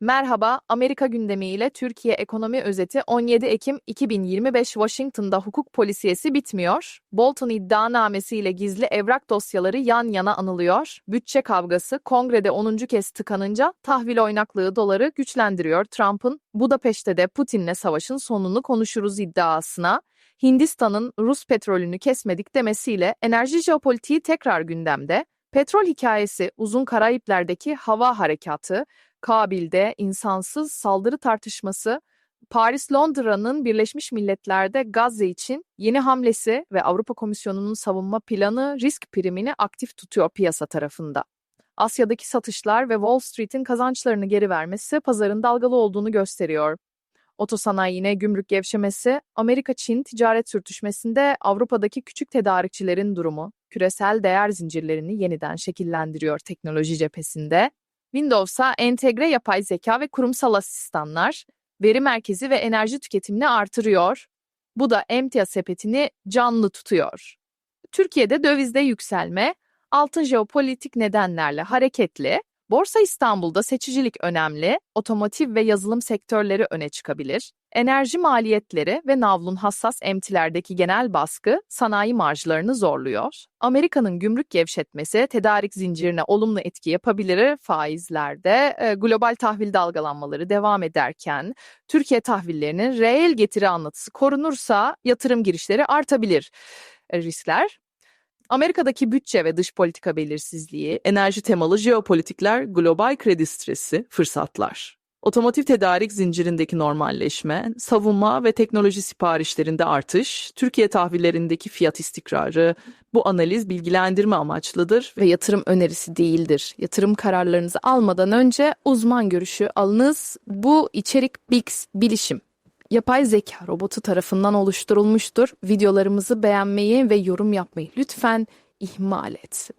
Merhaba, Amerika gündemiyle Türkiye ekonomi özeti 17 Ekim 2025 Washington'da hukuk polisiyesi bitmiyor. Bolton iddianamesiyle gizli evrak dosyaları yan yana anılıyor. Bütçe kavgası kongrede 10. kez tıkanınca tahvil oynaklığı doları güçlendiriyor Trump'ın. Budapeşte de Putin'le savaşın sonunu konuşuruz iddiasına. Hindistan'ın Rus petrolünü kesmedik demesiyle enerji jeopolitiği tekrar gündemde. Petrol hikayesi uzun Karayipler'deki hava harekatı, Kabil'de insansız saldırı tartışması, Paris-Londra'nın Birleşmiş Milletler'de Gazze için yeni hamlesi ve Avrupa Komisyonu'nun savunma planı risk primini aktif tutuyor piyasa tarafında. Asya'daki satışlar ve Wall Street'in kazançlarını geri vermesi pazarın dalgalı olduğunu gösteriyor. Otosanayine gümrük gevşemesi, Amerika-Çin ticaret sürtüşmesinde Avrupa'daki küçük tedarikçilerin durumu, küresel değer zincirlerini yeniden şekillendiriyor teknoloji cephesinde. Windows'a entegre yapay zeka ve kurumsal asistanlar, veri merkezi ve enerji tüketimini artırıyor. Bu da emtia sepetini canlı tutuyor. Türkiye'de dövizde yükselme, altın jeopolitik nedenlerle hareketli, Borsa İstanbul'da seçicilik önemli, otomotiv ve yazılım sektörleri öne çıkabilir. Enerji maliyetleri ve navlun hassas emtilerdeki genel baskı sanayi marjlarını zorluyor. Amerika'nın gümrük gevşetmesi tedarik zincirine olumlu etki yapabilir. Faizlerde e, global tahvil dalgalanmaları devam ederken Türkiye tahvillerinin reel getiri anlatısı korunursa yatırım girişleri artabilir. E, riskler Amerika'daki bütçe ve dış politika belirsizliği, Enerji temalı jeopolitikler, global kredi stresi, fırsatlar. Otomotiv tedarik zincirindeki normalleşme, savunma ve teknoloji siparişlerinde artış, Türkiye tahvillerindeki fiyat istikrarı, bu analiz bilgilendirme amaçlıdır ve yatırım önerisi değildir. Yatırım kararlarınızı almadan önce uzman görüşü alınız. Bu içerik Bix Bilişim yapay zeka robotu tarafından oluşturulmuştur. Videolarımızı beğenmeyi ve yorum yapmayı lütfen ihmal et.